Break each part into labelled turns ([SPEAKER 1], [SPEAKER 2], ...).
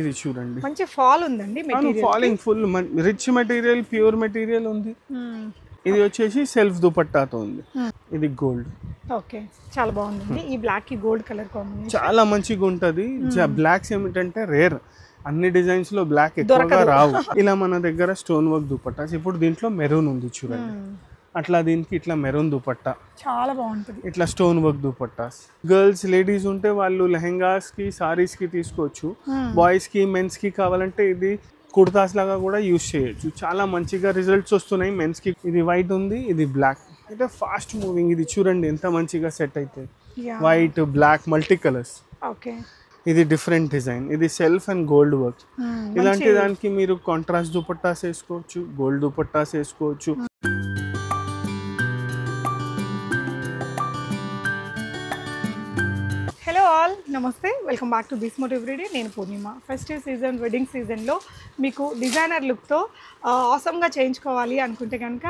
[SPEAKER 1] ఇది చూడండి.
[SPEAKER 2] మంచి ఫాల్ ఉందండి material
[SPEAKER 1] falling full rich material pure material ఉంది. ఇది వచ్చేసి సెల్ఫ్ దుపట్టాతో ఉంది. ఇది గోల్డ్
[SPEAKER 2] ఓకే చాలా బాగుందండి. ఈ బ్లాక్కి గోల్డ్ కలర్ కాంబినేషన్
[SPEAKER 1] చాలా మంచిగా ఉంటది. బ్లాక్స్ ఏమిటంటే రేర్ అన్ని డిజైన్స్లో బ్లాక్ ఎక్కువగా రావు. ఇలా మన దగ్గర స్టోన్ వర్క్ దుపట్టాస్ ఇప్పుడు దీంట్లో మెరూన్ ఉంది చూడండి. అట్లా దీనికి ఇట్లా మెరూన్ దుపట్టా.
[SPEAKER 2] చాలా బాగుంటుంది.
[SPEAKER 1] ఇట్లా stone work dupattas girls ladies ఉంటే వాళ్ళు లెహెంగాస్కి సారీస్కి తీసుకోవచ్చు. బాయ్స్కి మెన్స్కి కావాలంటే ఇది కుర్తాస్ లాగా కూడా యూస్ చేయొచ్చు. చాలా మంచిగా రిజల్ట్స్ వస్తున్నాయి మెన్స్కి ఇది వైట్ ఉంది ఇది బ్లాక్. అయితే ఫాస్ట్ మూవింగ్ ఇది చూడండి ఎంత మంచిగా సెట్ అయితే. White black multi colours.
[SPEAKER 2] Okay.
[SPEAKER 1] ఇది డిఫరెంట్ డిజైన్. ఇది సెల్ఫ్ అండ్ గోల్డ్ వర్క్. ఇలాంటి దానికి మీరు కాంట్రాస్ట్ దుపట్టాస్ వేసుకోవచ్చు గోల్డ్ దుపట్టాస్ వేసుకోవచ్చు.
[SPEAKER 2] All namaste welcome back to బిస్ motive everyday. నేను పూర్ణిమ. ఫెస్టివ్ సీజన్ వెడ్డింగ్ సీజన్లో మీకు డిజైనర్ లుక్తో ఆసమ్గా చేయించుకోవాలి అనుకుంటే కనుక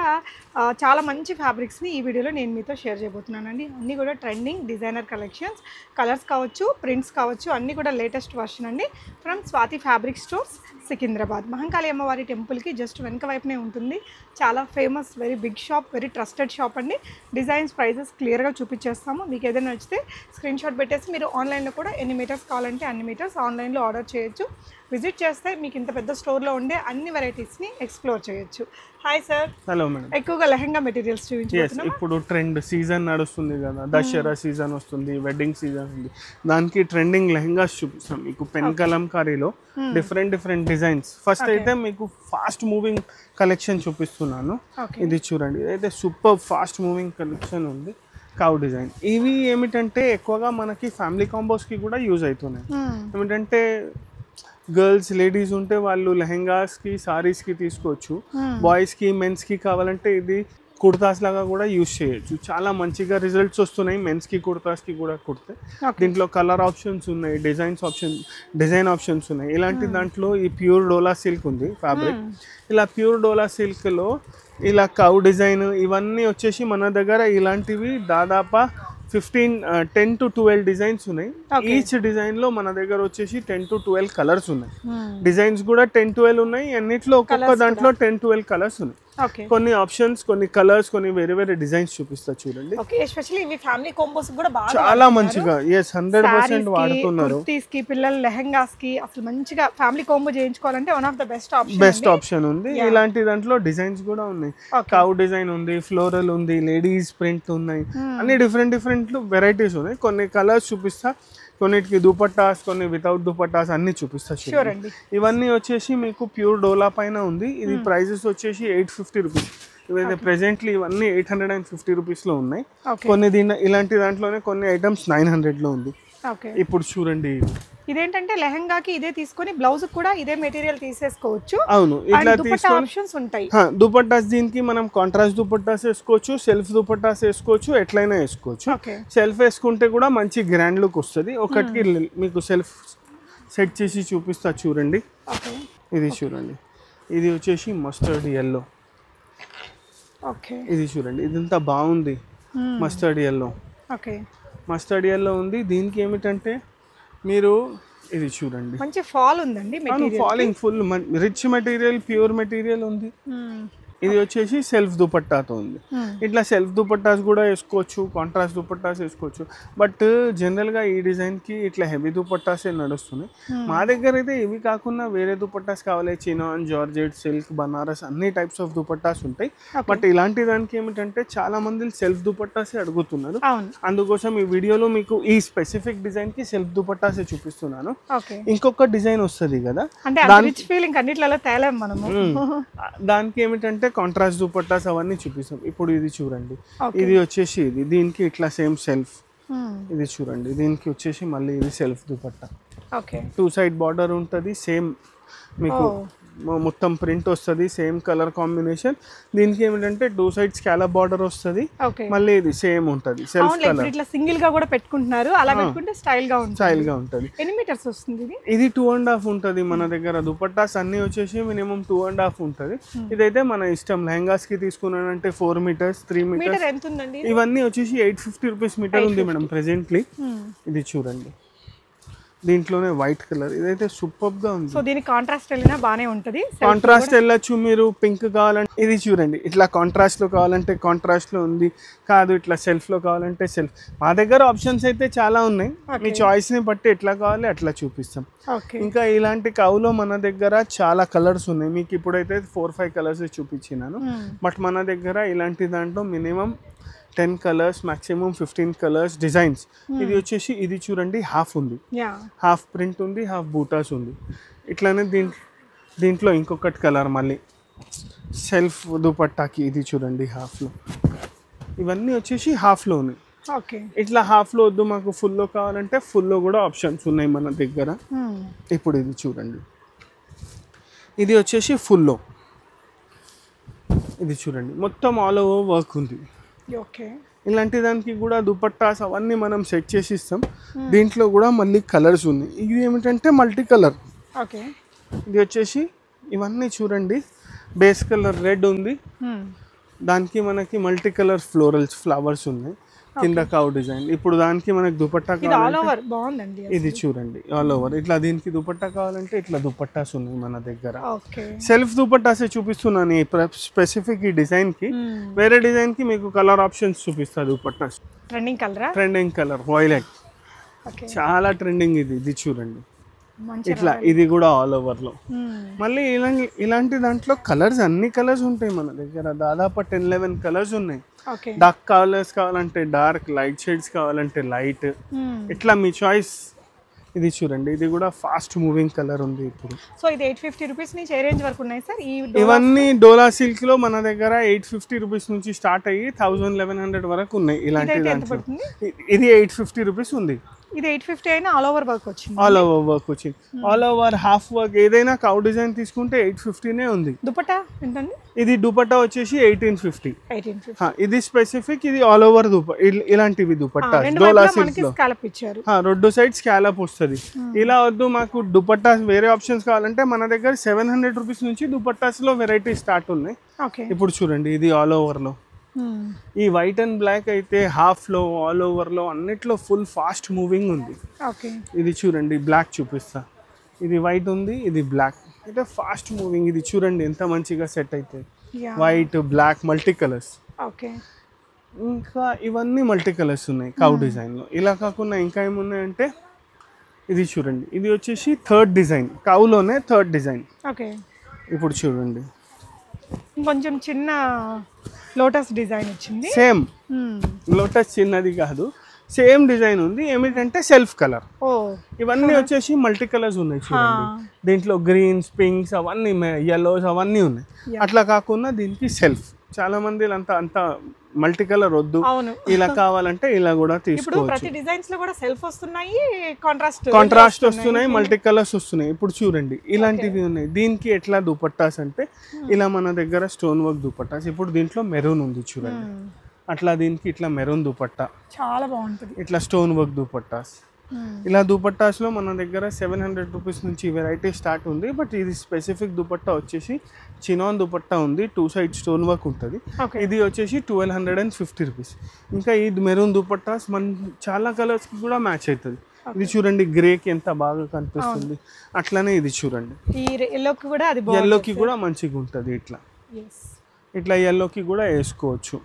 [SPEAKER 2] చాలా మంచి ఫ్యాబ్రిక్స్ని ఈ వీడియోలో నేను మీతో షేర్ చేయబోతున్నానండి. అన్నీ కూడా ట్రెండింగ్ డిజైనర్ కలెక్షన్స్ కలర్స్ కావచ్చు ప్రింట్స్ కావచ్చు అన్నీ కూడా లేటెస్ట్ వర్షన్ అండి from Swathi fabric stores. Secunderabad. Mahankali అమ్మవారి టెంపుల్కి జస్ట్ వెనక వైపునే ఉంటుంది. చాలా famous very big shop very trusted shop అండి. డిజైన్స్ ప్రైజెస్ క్లియర్గా చూపించేస్తాము మీకు ఏదైనా నచ్చితే స్క్రీన్ షాట్ పెట్టేసి మీరు ఆన్లైన్లో కూడా ఎన్ని మీటర్స్ కావాలంటే అన్ని మీటర్స్ ఆన్లైన్లో ఆర్డర్ చేయొచ్చు. విజిట్ చేస్తే మీకు ఇంత పెద్ద స్టోర్లో ఉండే అన్ని వెరైటీస్ని ఎక్స్ప్లోర్ చేయొచ్చు. Hi sir.
[SPEAKER 1] Hello madam.
[SPEAKER 2] ఎక్కువగా లెహంగా మెటీరియల్స్ చూపించబోతున్నాం
[SPEAKER 1] ఇప్పుడు ట్రెండ్ సీజన్ నడుస్తుంది కదా. దసరా సీజన్ వస్తుంది వెడ్డింగ్ సీజన్ ఉంది. దానికి ట్రెండింగ్ లెహంగాస్ చూపిస్తాం మీకు. పెన్ కలంకారీలో డిఫరెంట్ డిఫరెంట్ డిజైన్స్. ఫస్ట్ అయితే మీకు ఫాస్ట్ మూవింగ్ కలెక్షన్ చూపిస్తున్నాను. ఇది చూడండి. ఇదైతే సూపర్ ఫాస్ట్ మూవింగ్ కలెక్షన్ ఉంది. కౌ డిజైన్ ఇవి ఏమిటంటే ఎక్కువగా మనకి ఫ్యామిలీ కాంబోస్కి కూడా యూజ్ అవుతున్నాయి. ఏమిటంటే గర్ల్స్ లేడీస్ ఉంటే వాళ్ళు లెహెంగాస్కి సారీస్కి తీసుకోవచ్చు. బాయ్స్కి మెన్స్కి కావాలంటే ఇది కుర్తాస్ లాగా కూడా యూస్ చేయొచ్చు. చాలా మంచిగా రిజల్ట్స్ వస్తున్నాయి. మెన్స్కి కుర్తాస్కి కూడా కుడితే. దీంట్లో కలర్ ఆప్షన్స్ ఉన్నాయి డిజైన్స్ ఆప్షన్ డిజైన్ ఆప్షన్స్ ఉన్నాయి. ఇలాంటి దాంట్లో ఈ ప్యూర్ డోలా సిల్క్ ఉంది ఫ్యాబ్రిక్. ఇలా ప్యూర్ డోలా సిల్క్లో ఇలా కౌ డిజైన్ ఇవన్నీ వచ్చేసి మన దగ్గర ఇలాంటివి దాదాపు fifteen ten to twelve designs ఉన్నాయి. ఈచ్ డిజైన్లో మన దగ్గర వచ్చేసి టెన్ టు ట్వెల్వ్ కలర్స్ ఉన్నాయి. డిజైన్స్ కూడా టెన్ ట్వెల్వ్ ఉన్నాయి. అన్నిట్లో ఒక్కొక్క దాంట్లో టెన్ ట్వెల్వ్ కలర్స్ ఉన్నాయి. కొన్ని ఆప్షన్స్ కొన్ని కలర్స్ కొన్ని వేరే వేరే డిజైన్స్ చూపిస్తా చూడండి.
[SPEAKER 2] ఓకే ఎస్పెషల్లీ ఇవి ఫ్యామిలీ కాంబోస్ కూడా
[SPEAKER 1] చాలా మంచిగా. ఎస్ హండ్రెడ్ పర్సెంట్ వాడుతున్నారు.
[SPEAKER 2] కుర్తీస్కి పిల్లల లెహంగాస్కి అసలు మంచిగా family combo చేయించుకోవాలంటే one of the best option
[SPEAKER 1] best option ఉంది. ఇలాంటి దాంట్లో డిజైన్స్ కూడా ఉన్నాయి. కౌ డిజైన్ ఉంది ఫ్లోరల్ ఉంది లేడీస్ ప్రింట్ ఉన్నాయి. అన్ని డిఫరెంట్ డిఫరెంట్ వెరైటీస్ ఉన్నాయి. కొన్ని కలర్స్ చూపిస్తా. కొన్నిటికి దుపట్టాస్ కొన్ని వితౌట్ దుపట్టాస్ అన్ని చూపిస్తా చూడండి.
[SPEAKER 2] షూర్ అండి.
[SPEAKER 1] ఇవన్నీ వచ్చేసి మీకు ప్యూర్ డోలా పైన ఉంది. ఇది ప్రైజెస్ వచ్చేసి ఎయిట్ ఫిఫ్టీ రూపీస్ ఇవైతే ప్రెసెంట్లీ ఇవన్నీ ఎయిట్ హండ్రెడ్ అండ్ ఫిఫ్టీ రూపీస్లో ఉన్నాయి కొన్ని దీని ఇలాంటి దాంట్లోనే కొన్ని ఐటమ్స్ నైన్ హండ్రెడ్లో ఉంది.
[SPEAKER 2] ఓకే
[SPEAKER 1] ఇప్పుడు చూడండి.
[SPEAKER 2] ఇదేంటంటే లెహంగాకి ఇదే తీసుకొని బ్లౌజ్ కూడా ఇదే మెటీరియల్ తీసేసుకోవచ్చు.
[SPEAKER 1] అవును ఇట్లా
[SPEAKER 2] ఆప్షన్స్ ఉంటాయి.
[SPEAKER 1] దుపట్టాస్ దీనికి మనం కాంట్రాస్ట్ దుపట్టాస్ వేసుకోవచ్చు సెల్ఫ్ దుపట్టాస్ వేసుకోవచ్చు ఎట్లయినా వేసుకోవచ్చు. సెల్ఫ్ వేసుకుంటే కూడా మంచి గ్రాండ్ లుక్ వస్తుంది. ఒకటికి మీకు సెల్ఫ్ సెట్ చేసి చూపిస్తా చూడండి.
[SPEAKER 2] ఓకే.
[SPEAKER 1] ఇది చూడండి. ఇది వచ్చేసి మస్టర్డ్ ఎల్లో
[SPEAKER 2] ఓకే.
[SPEAKER 1] ఇది చూడండి. ఇదంతా బాగుంది. Mustard yellow
[SPEAKER 2] okay.
[SPEAKER 1] Mustard yellow ఉంది. దీనికి ఏమిటంటే మీరు ఇది చూడండి.
[SPEAKER 2] మంచి ఫాల్ ఉందండి
[SPEAKER 1] falling full rich material pure material ఉంది. ఇది వచ్చేసి సెల్ఫ్ దుపట్టాతో ఉంది. ఇట్లా సెల్ఫ్ దుపట్టాస్ కూడా వేసుకోవచ్చు కాంట్రాస్ట్ దుపట్టాస్ వేసుకోవచ్చు. బట్ జనరల్గా ఈ డిజైన్కి ఇట్లా హెవీ దుపట్టాసే నడుస్తున్నాయి మా దగ్గర అయితే ఇవి కాకుండా వేరే దుపట్టాస్ కావాలి చినాన్ జార్జెట్ సిల్క్ బనారస్ అన్ని టైప్స్ ఆఫ్ దుపట్టాస్ ఉంటాయి. బట్ ఇలాంటి దానికి ఏమిటంటే చాలా మంది సెల్ఫ్ దుపట్టాసే అడుగుతున్నారు. అందుకోసం ఈ వీడియోలో మీకు ఈ స్పెసిఫిక్ డిజైన్కి సెల్ఫ్ దుపట్టాసే చూపిస్తున్నాను. ఇంకొక డిజైన్ వస్తుంది కదా. దానికి ఏమిటంటే కాంట్రాస్ట్ దుపట్టాస్ అవన్నీ చూపిస్తాం. ఇప్పుడు ఇది చూడండి. ఇది వచ్చేసి ఇది. దీనికి ఇట్లా సేమ్ సెల్ఫ్
[SPEAKER 2] Hmm.
[SPEAKER 1] ఇది చూడండి. దీనికి వచ్చేసి మళ్ళీ ఇది self dupatta two side border ఉంటుంది. సేమ్ మీకు
[SPEAKER 2] Oh.
[SPEAKER 1] మొత్తం ప్రింట్ వస్తుంది సేమ్ కలర్ కాంబినేషన్ దీనికి ఏమిటంటే టూ సైడ్ స్కాలప్ బార్డర్ వస్తుంది. మళ్ళీ ఇది సేమ్ ఉంటుంది సెల్ఫ్ కలర్
[SPEAKER 2] ఇట్లా సింగిల్గా కూడా పెట్టుకుంటున్నారు. అలా పెట్టుకుంటే స్టైల్గా ఉంటుంది.
[SPEAKER 1] స్టైల్గా ఉంటుంది.
[SPEAKER 2] ఎన్ని మీటర్స్ వస్తుంది ఇది?
[SPEAKER 1] ఇది టూ అండ్ హాఫ్ ఉంటుంది మన దగ్గర. దుపట్టాస్ అన్ని వచ్చేసి మినిమం టూ అండ్ హాఫ్ ఉంటుంది. ఇదైతే మన ఇష్టం. లెహంగాస్కి తీసుకున్నానంటే four metres three metres
[SPEAKER 2] metre ఎంత ఉందండి
[SPEAKER 1] ఇవన్నీ వచ్చేసి ఎయిట్ ఫిఫ్టీ రూపీస్ మీటర్ ఉంది మేడం ప్రెసెంట్లీ ఇది చూడండి. దీంట్లోనే వైట్ కలర్ ఇదైతే సూపర్గా ఉంది.
[SPEAKER 2] సో దీనికి కాంట్రాస్ట్ వెళ్ళినా బాగానే ఉంటుంది.
[SPEAKER 1] కాంట్రాస్ట్ వెళ్ళొచ్చు మీరు పింక్ కావాలంటే ఇది చూడండి ఇట్లా కాంట్రాస్ట్లో కావాలంటే కాంట్రాస్ట్లో ఉంది. కాదు ఇట్లా సెల్ఫ్లో కావాలంటే సెల్ఫ్ మా దగ్గర ఆప్షన్స్ అయితే చాలా ఉన్నాయి. మీ చాయిస్ని బట్టి ఎట్లా కావాలి అట్లా చూపిస్తాం. ఇంకా ఇలాంటి కవులో మన దగ్గర చాలా కలర్స్ ఉన్నాయి. మీకు ఇప్పుడైతే ఫోర్ ఫైవ్ కలర్స్ చూపించినాను. బట్ మన దగ్గర ఇలాంటి దాంట్లో minimum ten colours maximum fifteen colours designs ఇది వచ్చేసి ఇది చూడండి హాఫ్ ఉంది. హాఫ్ ప్రింట్ ఉంది హాఫ్ బూటాస్ ఉంది. ఇట్లానే దీంట్లో దీంట్లో ఇంకొకటి కలర్ మళ్ళీ. సెల్ఫ్ దుపట్టాకి ఇది చూడండి హాఫ్లో ఇవన్నీ వచ్చేసి హాఫ్లో ఉన్నాయి.
[SPEAKER 2] ఓకే
[SPEAKER 1] ఇట్లా హాఫ్లో వద్దు మాకు ఫుల్లో కావాలంటే ఫుల్లో కూడా ఆప్షన్స్ ఉన్నాయి మన దగ్గర. ఇప్పుడు ఇది చూడండి. ఇది వచ్చేసి ఫుల్లో ఇది చూడండి మొత్తం ఆల్ ఓవర్ వర్క్ ఉంది. ఇలాంటి దానికి కూడా దుపట్టాస్ అవన్నీ మనం సెట్ చేసి ఇస్తాం. దీంట్లో కూడా మళ్ళీ కలర్స్ ఉన్నాయి ఇది ఏమిటంటే మల్టీ కలర్.
[SPEAKER 2] ఓకే.
[SPEAKER 1] ఇది వచ్చేసి ఇవన్నీ చూడండి. బేస్ కలర్ రెడ్ ఉంది. దానికి మనకి మల్టీ కలర్ ఫ్లోరల్స్ ఫ్లవర్స్ ఉన్నాయి. కింద కౌ డిజైన్. ఇప్పుడు దానికి మనకి దుపట్టా
[SPEAKER 2] ఇది
[SPEAKER 1] కావాలి
[SPEAKER 2] బాగుందండి
[SPEAKER 1] ఇది చూడండి ఆల్ ఓవర్ ఇట్లా దీనికి దుపట్టా కావాలంటే ఇట్లా దుపట్టాస్ ఉన్నాయి మన దగ్గర. సెల్ఫ్ దుపట్టాసే చూపిస్తున్నాను ఈ స్పెసిఫిక్ ఈ డిజైన్కి వేరే డిజైన్కి మీకు కలర్ ఆప్షన్స్ చూపిస్తా దుపట్టాస్.
[SPEAKER 2] ట్రెండింగ్ కలరా
[SPEAKER 1] ట్రెండింగ్ కలర్ వైలెట్ చాలా ట్రెండింగ్ ఇది ఇది చూడండి. ఇట్లా ఇది కూడా ఆల్ ఓవర్లో. మళ్ళీ ఇలా ఇలాంటి దాంట్లో కలర్స్ అన్ని కలర్స్ ఉంటాయి మన దగ్గర. దాదాపు టెన్ లెవెన్ కలర్స్ ఉన్నాయి.
[SPEAKER 2] ఓకే.
[SPEAKER 1] డార్క్ కలర్స్ కావాలంటే డార్క్ లైట్ షేడ్స్ కావాలంటే లైట్ ఇట్లా మీ చాయిస్ ఇది చూడండి ఇది కూడా ఫాస్ట్ మూవింగ్ కలర్ ఉంది ఇప్పుడు.
[SPEAKER 2] సో ఇది ఎయిట్ ఫిఫ్టీ రూపీస్ నుంచి ఏ రేంజ్ వరకు ఉన్నాయి సార్?
[SPEAKER 1] ఇవన్నీ డోలా సిల్క్లో మన దగ్గర ఎయిట్ ఫిఫ్టీ రూపీస్ నుంచి స్టార్ట్ అయ్యి థౌజండ్ లెవెన్ హండ్రెడ్ వరకు ఉన్నాయి ఇలాంటి ఇది ఎయిట్ ఫిఫ్టీ రూపీస్ ఉంది.
[SPEAKER 2] ఇది ఎయిట్ ఫిఫ్టీ అయినా ఆల్ ఓవర్ వర్క్ వచ్చింది.
[SPEAKER 1] ఆల్ ఓవర్ వర్క్ వచ్చింది. ఆల్ ఓవర్ హాఫ్ వర్క్ ఏదైనా కౌ డిజైన్ తీసుకుంటే ఎయిట్ ఫిఫ్టీనే ఉంది.
[SPEAKER 2] దుపట్టా ఎంతండి
[SPEAKER 1] ఇది దుపట్టా వచ్చేసి ఎయిటీన్ ఫిఫ్టీ
[SPEAKER 2] ఎయిటీన్
[SPEAKER 1] ఇది స్పెసిఫిక్ ఇది ఆల్ ఓవర్ దుప ఇల్- ఇలాంటివి దుపట్టా. డోలా
[SPEAKER 2] స్కాలప్ ఇచ్చారు.
[SPEAKER 1] రెండు సైడ్ స్కాలప్ వస్తుంది. ఇలా వద్దు మాకు దుపట్టా వేరే ఆప్షన్స్ కావాలంటే మన దగ్గర సెవెన్ హండ్రెడ్ రూపీస్ నుంచి దుపట్టాస్లో వెరైటీ స్టార్ట్ ఉన్నాయి.
[SPEAKER 2] ఓకే
[SPEAKER 1] ఇప్పుడు చూడండి ఇది ఆల్ ఓవర్లో. ఈ వైట్ అండ్ బ్లాక్ అయితే హాఫ్లో ఆల్ ఓవర్లో అన్నిట్లో ఫుల్ ఫాస్ట్ మూవింగ్ ఉంది.
[SPEAKER 2] ఓకే.
[SPEAKER 1] ఇది చూడండి బ్లాక్ చూపిస్తా. ఇది వైట్ ఉంది ఇది బ్లాక్. అయితే ఫాస్ట్ మూవింగ్ ఇది చూడండి ఎంత మంచిగా సెట్ అవుతుంది white black multi colours.
[SPEAKER 2] Okay.
[SPEAKER 1] ఇంకా ఇవన్నీ మల్టీ కలర్స్ ఉన్నాయి కౌ డిజైన్లో. ఇలా కాకుండా ఇంకా ఏమున్నాయంటే ఇది చూడండి ఇది వచ్చేసి థర్డ్ డిజైన్ కౌలోనే థర్డ్ డిజైన్.
[SPEAKER 2] ఓకే.
[SPEAKER 1] ఇప్పుడు చూడండి.
[SPEAKER 2] కొంచెం చిన్న లోటస్ డిజైన్ వచ్చింది.
[SPEAKER 1] సేమ్. లోటస్ చిన్నది కాదు. సేమ్ డిజైన్ ఉంది. ఏమిటంటే సెల్ఫ్ కలర్. ఇవన్నీ వచ్చేసి మల్టీ కలర్స్ ఉన్నాయి చూడండి. దీంట్లో గ్రీన్స్ పింక్స్ అవన్నీ ఎల్లోస్ అవన్నీ ఉన్నాయి. అట్లా కాకుండా దీనికి సెల్ఫ్. చాలా మంది అంత అంత మల్టీ కలర్ వద్దు ఇలా కావాలంటే ఇలా కూడా తీసుకోవచ్చు.
[SPEAKER 2] ప్రతి డిజైన్స్లో కూడా సెల్ఫ్ వస్తున్నాయి కాంట్రాస్ట్
[SPEAKER 1] కాంట్రాస్ట్ వస్తున్నాయి. మల్టీ కలర్స్ వస్తున్నాయి. ఇప్పుడు చూడండి ఇలాంటివి ఉన్నాయి. దీనికి ఎట్లా దుపట్టాస్ అంటే ఇలా మన దగ్గర స్టోన్ వర్క్ దుపట్టాస్. ఇప్పుడు దీంట్లో మెరూన్ ఉంది చూడండి. అట్లా దీనికి ఇట్లా మెరూన్ దుపట్టా.
[SPEAKER 2] చాలా బాగుంటుంది.
[SPEAKER 1] ఇట్లా స్టోన్ వర్క్ దుపట్టాస్. ఇలా దుపట్టాస్లో మన దగ్గర సెవెన్ హండ్రెడ్ రూపీస్ నుంచి వెరైటీ స్టార్ట్ ఉంది. బట్ ఇది స్పెసిఫిక్ దుపట్టా వచ్చేసి చినాన్ దుపట్టా ఉంది. టూ సైడ్ స్టోన్ వర్క్ ఉంటుంది. ఇది వచ్చేసి twelve hundred and fifty rupees. ఇంకా ఈ మెరూన్ దుపట్టాస్ మన చాలా కలర్స్కి కూడా మ్యాచ్ అవుతుంది. ఇది చూడండి గ్రేకి ఎంత బాగా కనిపిస్తుంది. అట్లానే ఇది చూడంండి.
[SPEAKER 2] ఎల్లోకి కూడా అది
[SPEAKER 1] ఎల్లోకి కూడా మంచిగా ఉంటుంది ఇట్లా. ఇట్లా ఎల్లోకి కూడా వేసుకోవచ్చు.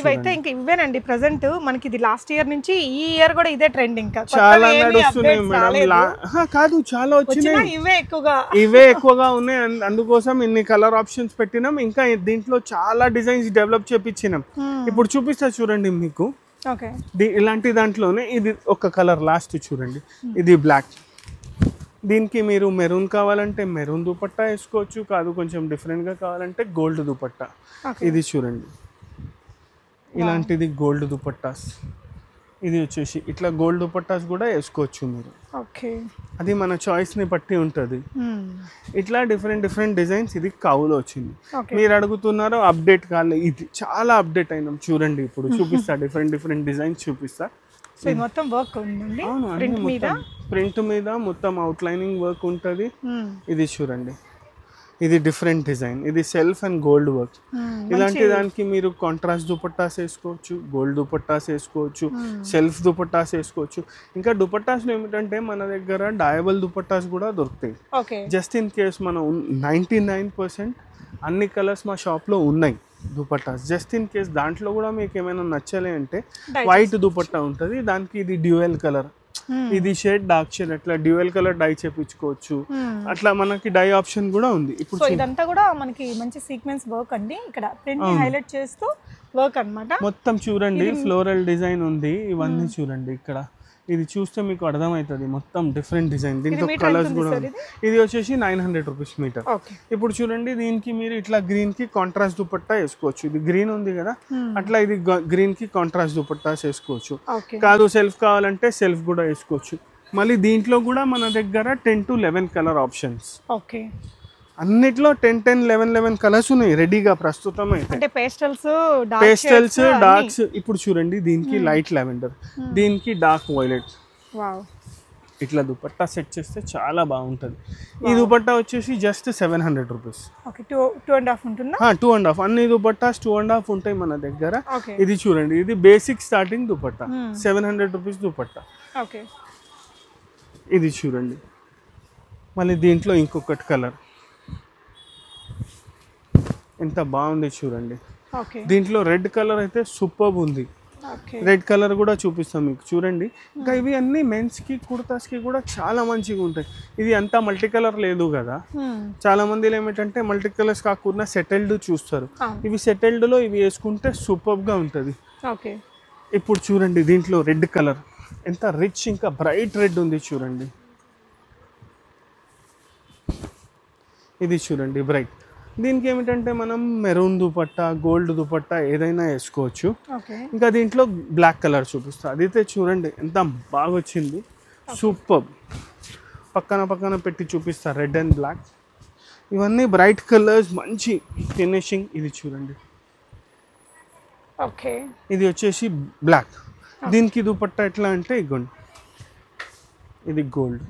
[SPEAKER 2] ఇవైతే ఇంకా ఇవేనండి ప్రజెంట్ మనకి ఇది లాస్ట్ ఇయర్ నుంచి ఈ ఇయర్ కూడా ఇదే ట్రెండ్ ఇంకా.
[SPEAKER 1] చాలా నడుస్తున్నాయి మేడం. కాదు చాలా వచ్చినాయి.
[SPEAKER 2] వచ్చినా ఇవే ఎక్కువగా.
[SPEAKER 1] ఇవే ఎక్కువగా ఉన్నాయి. అందుకోసం ఇన్ని కలర్ ఆప్షన్స్ పెట్టినాం. ఇంకా దీంట్లో చాలా డిజైన్స్ డెవలప్ చేపించినాం. ఇప్పుడు చూపిస్తా చూడండి మీకు. ఇలాంటి దాంట్లోనే ఇది ఒక కలర్ లాస్ట్ చూడండి. ఇది బ్లాక్. దీనికి మీరు మెరూన్ కావాలంటే మెరూన్ దుపట్టా వేసుకోవచ్చు. కాదు కొంచెం డిఫరెంట్గా కావాలంటే గోల్డ్ దుపట్టా. ఇది చూడండి. ఇలాంటిది గోల్డ్ దుపట్టాస్. ఇది వచ్చేసి ఇట్లా గోల్డ్ దుపట్టాస్ కూడా వేసుకోవచ్చు మీరు.
[SPEAKER 2] ఓకే.
[SPEAKER 1] అది మన చాయిస్ని బట్టి ఉంటుంది. ఇట్లా డిఫరెంట్ డిఫరెంట్ డిజైన్స్ ఇది కవులో వచ్చింది. మీరు అడుగుతున్నారు అప్డేట్ కాలే. ఇది చాలా అప్డేట్ అయినాం చూడండి ఇప్పుడు. చూపిస్తా డిఫరెంట్ డిఫరెంట్ డిజైన్స్ చూపిస్తా.
[SPEAKER 2] సో మొత్తం వర్క్ ఉందండి? ప్రింట్ మీద?
[SPEAKER 1] మొత్తం. ప్రింట్ మీద మొత్తం అవుట్లైనింగ్ వర్క్ ఉంటుంది.
[SPEAKER 2] Hmm.
[SPEAKER 1] ఇది చూడండి. ఇది డిఫరెంట్ డిజైన్ ఇది సెల్ఫ్ అండ్ గోల్డ్ వర్క్ ఇలాంటి దానికి మీరు కాంట్రాస్ట్ దుపట్టాస్ వేసుకోవచ్చు గోల్డ్ దుపట్టాస్ వేసుకోవచ్చు సెల్ఫ్ దుపట్టాస్ వేసుకోవచ్చు. ఇంకా దుపట్టాస్లో ఏమిటంటే మన దగ్గర డయబుల్ దుపట్టాస్ కూడా దొరుకుతాయి. జస్ట్ ఇన్ కేస్ మనం నైంటీ నైన్ పర్సెంట్ అన్ని కలర్స్ మా షాప్లో ఉన్నాయి దుపట్టాస్. జస్ట్ ఇన్ కేస్ దాంట్లో కూడా మీకు ఏమైనా నచ్చలే అంటే వైట్ దుపట్టా ఉంటుంది. దానికి ఇది డ్యూయల్ కలర్ ఇది షేడ్ డార్క్ షేడ్ అట్లా డ్యూయల్ కలర్ డై చేపించుకోవచ్చు. అట్లా మనకి డై ఆప్షన్ కూడా ఉంది. ఇప్పుడు
[SPEAKER 2] ఇదంతా కూడా మనకి మంచి సీక్వెన్స్ వర్క్ అండి. ఇక్కడ ప్రింట్ హైలైట్ చేస్తూ వర్క్ అన్నమాట.
[SPEAKER 1] మొత్తం చూడండి ఫ్లోరల్ డిజైన్ ఉంది. ఇవన్నీ చూడండి ఇక్కడ. ఇది చూస్తే మీకు అర్థమవుతుంది. మొత్తం డిఫరెంట్ డిజైన్ దీంట్లో
[SPEAKER 2] meter
[SPEAKER 1] కలర్స్ కూడా. ఇది? వచ్చేసి నైన్ హండ్రెడ్ రూపీస్ మీటర్ ఇప్పుడు చూడండి దీనికి మీరు ఇట్లా గ్రీన్కి కాంట్రాస్ట్ దుపట్టా వేసుకోవచ్చు. ఇది గ్రీన్ ఉంది కదా అట్లా ఇది గ్రీన్కి కాంట్రాస్ట్ దుపట్టాస్ వేసుకోవచ్చు. కాదు సెల్ఫ్ కావాలంటే సెల్ఫ్ కూడా వేసుకోవచ్చు. మళ్ళీ దీంట్లో కూడా మన దగ్గర ten to eleven colour options
[SPEAKER 2] okay.
[SPEAKER 1] అన్నిట్లో ten ten eleven eleven colours ఉన్నాయి రెడీగా ప్రస్తుతం అయితే.
[SPEAKER 2] అంటే పేస్టల్స్
[SPEAKER 1] పేస్టల్స్ డార్క్స్ ఇప్పుడు చూడండి దీనికి లైట్ లెవెండర్ దీనికి డార్క్ వైలెట్ ఇట్లా దుపట్టా సెట్ చేస్తే చాలా బాగుంటుంది. ఈ దుపట్టా వచ్చేసి just seven hundred rupees
[SPEAKER 2] okay two and half ఉంటుందా?
[SPEAKER 1] టూ అండ్ హాఫ్ అన్ని దుపట్టాస్ టూ అండ్ హాఫ్ ఉంటాయి మన దగ్గర. ఇది చూడండి ఇది basic starting dupatta. Seven hundred rupees dupatta.
[SPEAKER 2] Okay
[SPEAKER 1] ఇది చూడండి. మళ్ళీ దీంట్లో ఇంకొకటి కలర్ ఎంత బాగుంది చూడండి. దీంట్లో రెడ్ కలర్ అయితే సూపర్ ఉంది. రెడ్ కలర్ కూడా చూపిస్తాం మీకు. చూడండి. ఇంకా ఇవి అన్ని మెన్స్కి కుర్తాస్కి కూడా చాలా మంచిగా ఉంటాయి. ఇది అంతా మల్టీ కలర్ లేదు కదా. చాలా మందిలో ఏమిటంటే మల్టీ కలర్స్ కాకుండా సెటిల్డ్ చూస్తారు. ఇవి సెటిల్డ్లో ఇవి వేసుకుంటే సూపర్గా ఉంటుంది.
[SPEAKER 2] ఓకే.
[SPEAKER 1] ఇప్పుడు చూడండి దీంట్లో రెడ్ కలర్. ఎంత రిచ్ ఇంకా బ్రైట్ రెడ్ ఉంది చూడండి. ఇది చూడండి బ్రైట్ దీనికి ఏమిటంటే మనం మెరూన్ దుపట్టా గోల్డ్ దుపట్టా ఏదైనా వేసుకోవచ్చు.
[SPEAKER 2] ఓకే.
[SPEAKER 1] ఇంకా దీంట్లో బ్లాక్ కలర్ చూపిస్తా. అదైతే చూడండి ఎంత బాగా వచ్చింది సూపర్. పక్కన పక్కన పెట్టి చూపిస్తా రెడ్ అండ్ బ్లాక్. ఇవన్నీ బ్రైట్ కలర్స్ మంచి ఫినిషింగ్. ఇది చూడండి.
[SPEAKER 2] ఓకే.
[SPEAKER 1] ఇది వచ్చేసి బ్లాక్. దీనికి దుపట్టా ఎట్లా అంటే ఇగోండి. ఇది గోల్డ్.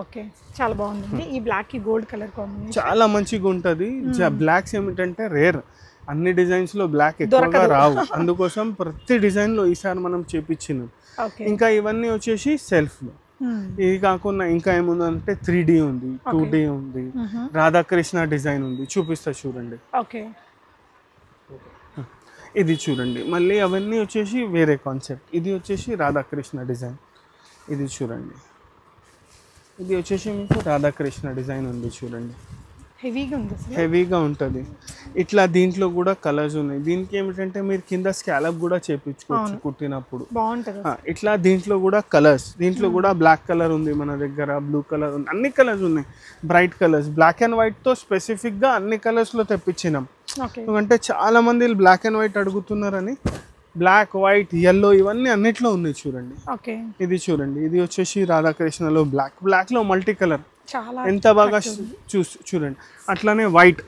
[SPEAKER 2] ఓకే చాలా బాగుందండి. ఈ బ్లాక్కి గోల్డ్ కలర్ కాంబినేషన్
[SPEAKER 1] చాలా మంచిగా ఉంటుంది. బ్లాక్స్ ఏమిటంటే రేర్ అన్ని డిజైన్స్లో బ్లాక్ ఎక్కువగా రావు. అందుకోసం ప్రతి డిజైన్లో ఈసారి మనం చేపించినాం. ఇంకా ఇవన్నీ వచ్చేసి సెల్ఫ్లో. ఇది కాకుండా ఇంకా ఏముందంటే త్రీ డి ఉంది టూ డి ఉంది. రాధాకృష్ణ డిజైన్ ఉంది. చూపిస్తా చూడండి.
[SPEAKER 2] ఓకే.
[SPEAKER 1] ఇది చూడండి. మళ్ళీ అవన్నీ వచ్చేసి వేరే కాన్సెప్ట్ ఇది వచ్చేసి రాధాకృష్ణ డిజైన్ ఇది చూడండి. ఇది వచ్చేసి మీకు రాధాకృష్ణ డిజైన్ ఉంది చూడండి.
[SPEAKER 2] హెవీగా ఉంది అసలు.
[SPEAKER 1] హెవీగా ఉంటుంది. ఇట్లా దీంట్లో కూడా కలర్స్ ఉన్నాయి. దీనికి ఏమిటంటే మీరు కింద స్కాలప్ కూడా చేపించుకోవచ్చు కుట్టినప్పుడు.
[SPEAKER 2] బాగుంటుంది
[SPEAKER 1] ఇట్లా దీంట్లో కూడా కలర్స్ దీంట్లో కూడా బ్లాక్ కలర్ ఉంది మన దగ్గర బ్లూ కలర్ ఉంది. అన్ని కలర్స్ ఉన్నాయి. Bright colours. బ్లాక్ అండ్ వైట్తో స్పెసిఫిక్గా అన్ని కలర్స్లో తెప్పించినాం. ఎందుకంటే చాలా మంది బ్లాక్ అండ్ వైట్ అడుగుతున్నారని బ్లాక్ వైట్ ఎల్లో ఇవన్నీ అన్నిట్లో ఉన్నాయి చూడండి.
[SPEAKER 2] ఓకే.
[SPEAKER 1] ఇది చూడండి. ఇది వచ్చేసి రాధాకృష్ణలో బ్లాక్. బ్లాక్లో మల్టీ కలర్
[SPEAKER 2] చాలా
[SPEAKER 1] ఎంత బాగా చూ చూడండి. అట్లానే వైట్.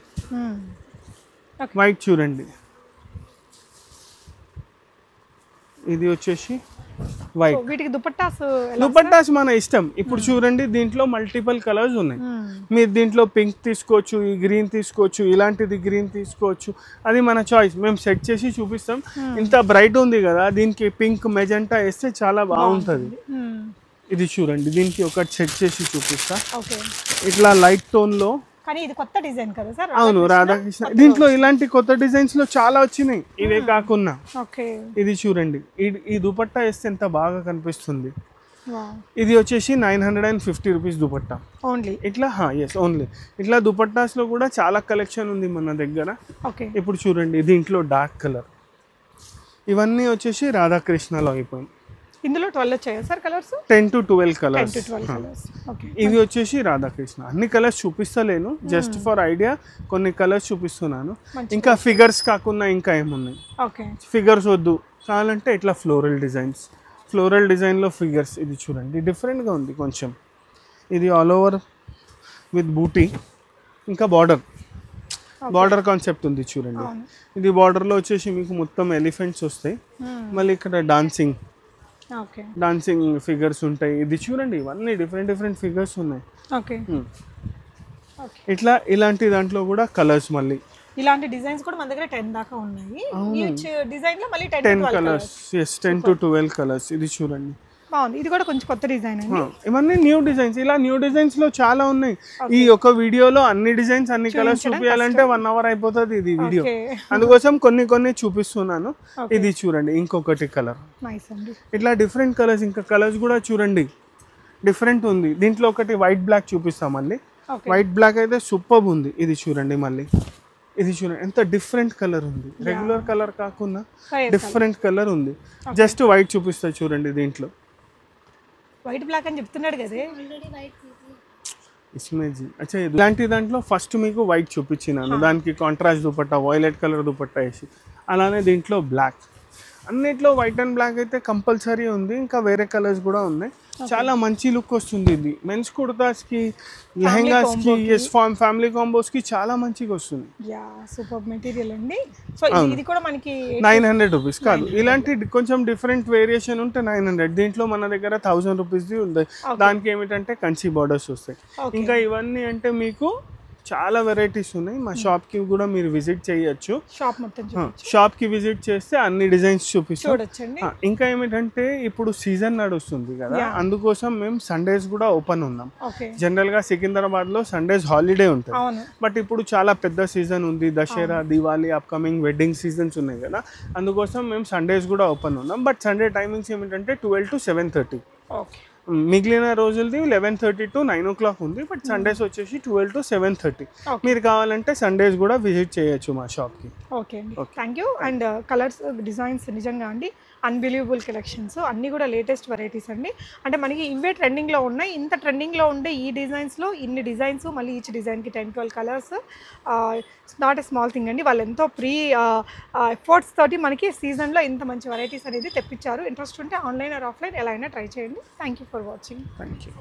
[SPEAKER 1] వైట్ చూడండి. ఇది వచ్చేసి వైట్
[SPEAKER 2] వీటికి దుపట్టాస్
[SPEAKER 1] దుపట్టాస్ మన ఇష్టం. ఇప్పుడు చూడండి దీంట్లో మల్టిపుల్ కలర్స్ ఉన్నాయి.
[SPEAKER 2] మ్మ్.
[SPEAKER 1] మీరు దీంట్లో పింక్ తీసుకోవచ్చు ఈ గ్రీన్ తీసుకోవచ్చు ఇలాంటిది గ్రీన్ తీసుకోవచ్చు. అది మన చాయిస్ మేము సెట్ చేసి చూపిస్తాం. ఇంత బ్రైట్ ఉంది కదా దీనికి పింక్ మెజెంటా వేస్తే చాలా బాగుంటుంది.
[SPEAKER 2] మ్మ్.
[SPEAKER 1] ఇది చూడండి దీనికి ఒకటి సెట్ చేసి చూపిస్తా. ఇట్లా లైట్ టోన్లో
[SPEAKER 2] కానీ ఇది కొత్త డిజైన్ కదా సార్?
[SPEAKER 1] అవును రాధాకృష్ణ? దీంట్లో ఇలాంటి కొత్త డిజైన్స్లో చాలా వచ్చినాయి. ఇవే కాకుండా
[SPEAKER 2] ఓకే.
[SPEAKER 1] ఇది చూడండి. ఈ- దుపట్టా వేస్తే ఎంత బాగా కనిపిస్తుంది. ఇది వచ్చేసి nine hundred and fifty rupees dupatta.
[SPEAKER 2] Only?
[SPEAKER 1] ఇట్లా ఎస్ ఓన్లీ ఇట్లా దుపట్టాస్లో కూడా చాలా కలెక్షన్ ఉంది మన దగ్గర.
[SPEAKER 2] ఓకే.
[SPEAKER 1] ఇప్పుడు చూడండి దీంట్లో డార్క్ కలర్. ఇవన్నీ వచ్చేసి రాధాకృష్ణలో అయిపోయింది.
[SPEAKER 2] ఇందులో ట్వెల్వ్ వచ్చాయా sir colours
[SPEAKER 1] ten to twelve colours ఇది వచ్చేసి రాధాకృష్ణ. అన్ని కలర్స్ చూపిస్తలేను. జస్ట్ ఫర్ ఐడియా కొన్ని కలర్స్ చూపిస్తున్నాను. ఇంకా ఫిగర్స్ కాకుండా ఇంకా ఏమున్నాయి?
[SPEAKER 2] ఓకే
[SPEAKER 1] ఫిగర్స్ వద్దు. కావాలంటే ఇట్లా ఫ్లోరల్ డిజైన్స్ ఫ్లోరల్ డిజైన్లో ఫిగర్స్ ఇది చూడండి. డిఫరెంట్గా ఉంది కొంచెం. ఇది ఆల్ ఓవర్ విత్ బూటీ ఇంకా బార్డర్ బార్డర్ కాన్సెప్ట్ ఉంది చూడండి. ఇది బార్డర్లో వచ్చేసి మీకు మొత్తం ఎలిఫెంట్స్ వస్తాయి. మళ్ళీ ఇక్కడ డాన్సింగ్ డాన్సింగ్ ఫిగర్స్ ఉంటాయి. ఇది చూడండి ఇవన్నీ డిఫరెంట్ డిఫరెంట్ ఫిగర్స్ ఉన్నాయి.
[SPEAKER 2] ఓకే.
[SPEAKER 1] ఇట్లా ఇలాంటి దాంట్లో కూడా కలర్స్ మళ్ళీ.
[SPEAKER 2] ఇలాంటి డిజైన్స్ కూడా మన దగ్గర టెన్ దాకా ఉన్నాయి. డిజైన్లో మళ్ళీ ten
[SPEAKER 1] ten colours yes ten to twelve colours ఇది చూడండి.
[SPEAKER 2] బాగుంది. ఇది కూడా కొంచెం కొత్త డిజైన్ అండి.
[SPEAKER 1] ఇవన్నీ న్యూ డిజైన్స్. ఇలా న్యూ డిజైన్స్లో చాలా ఉన్నాయి. ఈ ఒక వీడియోలో అన్ని డిజైన్స్ అన్ని కలర్స్ చూపించాలంటే వన్ అవర్ అయిపోతుంది ఇది వీడియో. అందుకోసం కొన్ని కొన్ని చూపిస్తున్నాను. ఇది చూడండి ఇంకొకటి కలర్. ఇట్లా డిఫరెంట్ కలర్స్ ఇంకా కలర్స్ కూడా చూడండి. డిఫరెంట్ ఉంది. దీంట్లో ఒకటి వైట్ బ్లాక్ చూపిస్తాం మళ్ళీ. వైట్ బ్లాక్ అయితే సూపర్ ఉంది. ఇది చూడండి మళ్ళీ. ఇది చూడండి ఎంత డిఫరెంట్ కలర్ ఉంది. రెగ్యులర్ కలర్ కాకుండా డిఫరెంట్ కలర్ ఉంది. జస్ట్ వైట్ చూపిస్తా చూడండి దీంట్లో.
[SPEAKER 2] వైట్ బ్లాక్ అని చెప్తున్నాడు కదే.
[SPEAKER 1] ఇస్మేజీ. అచ్చా ఇలాంటి దాంట్లో ఫస్ట్ మీకు వైట్ చూపించినాను. దానికి contrast dupatta violet colour dupatta వేసి. అలానే దీంట్లో బ్లాక్ అన్నిట్లో వైట్ అండ్ బ్లాక్ అయితే కంపల్సరీ ఉంది. ఇంకా వేరే కలర్స్ కూడా ఉన్నాయి. చాలా మంచి లుక్ వస్తుంది ఇది. మెన్స్ కుర్తాస్కి లెహంగాస్కి ఎస్ ఫామ్ ఫ్యామిలీ కాంబోస్కి చాలా మంచిగా వస్తుంది.
[SPEAKER 2] యా సూపర్ మెటీరియల్ అండి. సో ఇది కూడా మనకి
[SPEAKER 1] నైన్ హండ్రెడ్ రూపీస్ కాదు. ఇలాంటి కొంచెం డిఫరెంట్ వేరియేషన్ ఉంటే నైన్ హండ్రెడ్ దీంట్లో మన దగ్గర థౌసండ్ రూపీస్ది ఉంది. దానికి ఏమిటంటే కంచి బార్డర్స్ వస్తాయి. ఇంకా ఇవన్నీ అంటే మీకు చాలా వెరైటీస్ ఉన్నాయి. మా షాప్కి కూడా మీరు విజిట్ చేయొచ్చు.
[SPEAKER 2] షాప్ మొత్తం
[SPEAKER 1] షాప్కి విజిట్ చేస్తే అన్ని డిజైన్స్ చూపిస్తాం. ఇంకా ఏమిటంటే ఇప్పుడు సీజన్ నడుస్తుంది కదా. అందుకోసం మేము సండేస్ కూడా ఓపెన్ ఉన్నాం.
[SPEAKER 2] ఓకే
[SPEAKER 1] జనరల్గా సికింద్రాబాద్లో సండేస్ హాలిడే ఉంటుంది. బట్ ఇప్పుడు చాలా పెద్ద సీజన్ ఉంది. Dasara Diwali upcoming wedding seasons ఉన్నాయి కదా. అందుకోసం మేము సండేస్ కూడా ఓపెన్ ఉన్నాం. బట్ సండే టైమింగ్స్ ఏమిటంటే twelve to seven thirty
[SPEAKER 2] okay
[SPEAKER 1] మిగిలిన రోజులది eleven thirty to nine o'clock ఉంది బట్ సండేస్ వచ్చేసి ట్వెల్వ్ టు సెవెన్ థర్టీ. మీరు కావాలంటే సండేస్ కూడా విజిట్ చేయొచ్చు మా షాప్కి
[SPEAKER 2] ఓకే అండి. Thank you and colours designs నిజంగా అండి. అన్బిలీవబుల్ కలెక్షన్స్ అన్నీ కూడా లేటెస్ట్ వెరైటీస్ అండి. అంటే మనకి ఇవే ట్రెండింగ్లో ఉన్నాయి. ఇంత ట్రెండింగ్లో ఉండే ఈ డిజైన్స్లో ఇన్ని డిజైన్స్ మళ్ళీ ఈచ్ డిజైన్కి ten twelve colours not a small thing అండి. వాళ్ళు ఎంతో ప్రీ ఎఫర్ట్స్ తోటి మనకి సీజన్లో ఇంత మంచి వెరైటీస్ అనేది తెప్పించారు. ఇంట్రెస్ట్ ఉంటే ఆన్లైన్ ఆర్ ఆఫ్లైన్ ఎలా అయినా ట్రై చేయండి. Thank you for watching
[SPEAKER 1] thank you